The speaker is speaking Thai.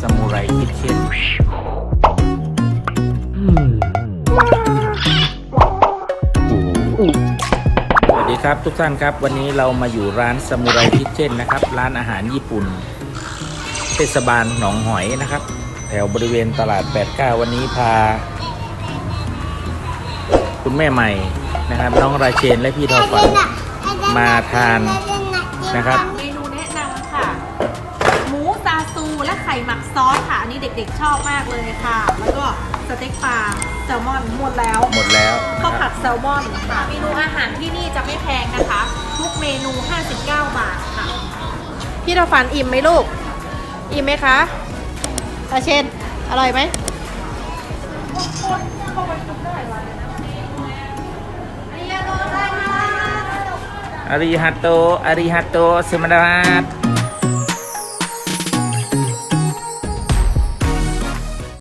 สมุไรคิทเช่นสวัสดีครับทุกท่านครับ วันนี้เรามาอยู่ร้านสมุไรคิทเช่นนะครับ ร้านอาหารญี่ปุ่น เทศบาลหนองหอยนะครับ แถวบริเวณตลาด 89 วันนี้พา คุณแม่ใหม่นะครับ น้องราเชนและพี่ทอฝันมาทานนะครับ และไข่หมักซอสค่ะ อันนี้เด็กๆชอบมากเลยค่ะ แล้วก็สเต็กปลาแซลมอนหมดแล้วหมดแล้วข้าวนะคผัรับดแซลมอนค่ะเมนูอาหารที่นี่จะไม่แพงนะคะ ทุกเมนู 59 บาทค่ะ พี่เราฝันอิ่มไหมลูก อิ่มไหมคะอาเชนอร่อยไหมอาริฮัตโตอาริฮัตโตสมดาต